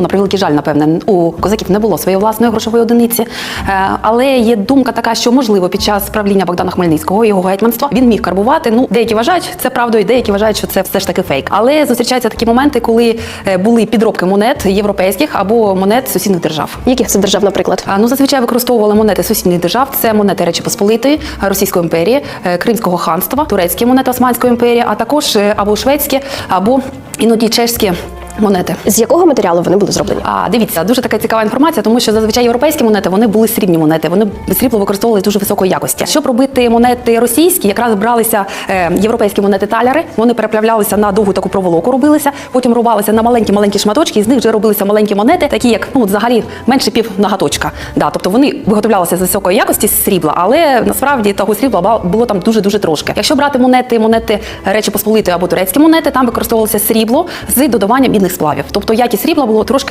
На превеликий жаль, напевне, у козаків не було своєї власної грошової одиниці, Е, але є думка така, що можливо під час правління Богдана Хмельницького і його гетьманства він міг карбувати. Ну деякі вважають це правдою, деякі вважають, що це все ж таки фейк. Але зустрічаються такі моменти, коли е, були підробки монет європейських або монет сусідніх держав. Яких це держав, наприклад? Ну, зазвичай використовували монети сусідніх держав. Це монети Речі Посполитої, Російської імперії, е, Кримського ханства, турецькі монети Османської імперії, а також або шведські, або іноді чешські монети. З якого матеріалу вони були зроблені? А дивіться, дуже така цікава інформація, тому що зазвичай європейські монети вони були срібні монети. Вони срібло використовували дуже високої якості. Щоб робити монети російські, якраз бралися е, європейські монети таляри. Вони переплавлялися на довгу таку проволоку, робилися, потім рубалися на маленькі маленькі шматочки, і з них вже робилися маленькі монети, такі як ну взагалі менше пів ноготочка. Да, тобто вони виготовлялися з високої якості з срібла, але насправді того срібла було там дуже дуже трошки. Якщо брати монети, монети Речі Посполитої або турецькі монети, там використовувалося срібло з додаванням мідних сплавів. Тобто якість срібла було трошки